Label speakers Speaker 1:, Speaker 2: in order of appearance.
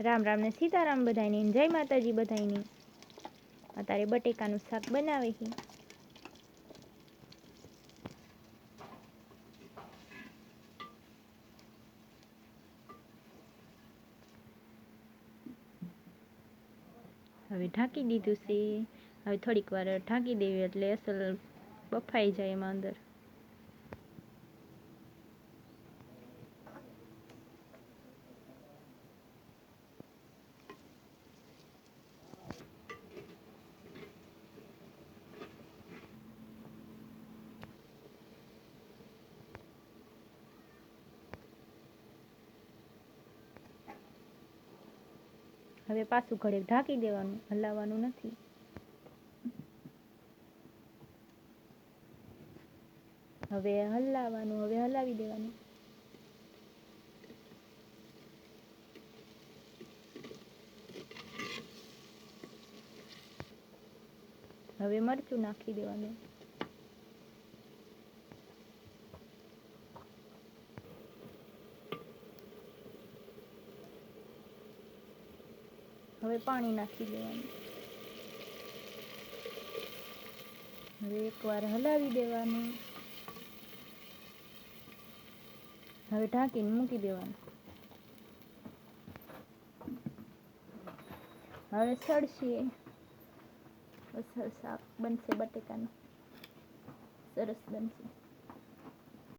Speaker 1: રામ રામ ને સીતારામ બધાની જય માતાજી બધાની અત્યારે બટેકાનું શાક બનાવે છે. હવે ઢાંકી દીધું છે. હવે થોડીક વાર ઢાંકી દેવી એટલે અસલ બફાઈ જાય એમાં અંદર. હવે પાછું ઘડે ઢાંકી દેવાનું, હલાવવાનું નથી. હવે હલાવવાનું, હવે હલાવી દેવાનું. હવે મરચું નાખી દેવાનું. હવે પાણી નાખી દેવાનું. હવે એકવાર હલાવી દેવાનું. હવે ઢાંકીને મૂકી દેવાનું. હવે બસ શાક બનશે બટેકાનું. સરસ બનશે.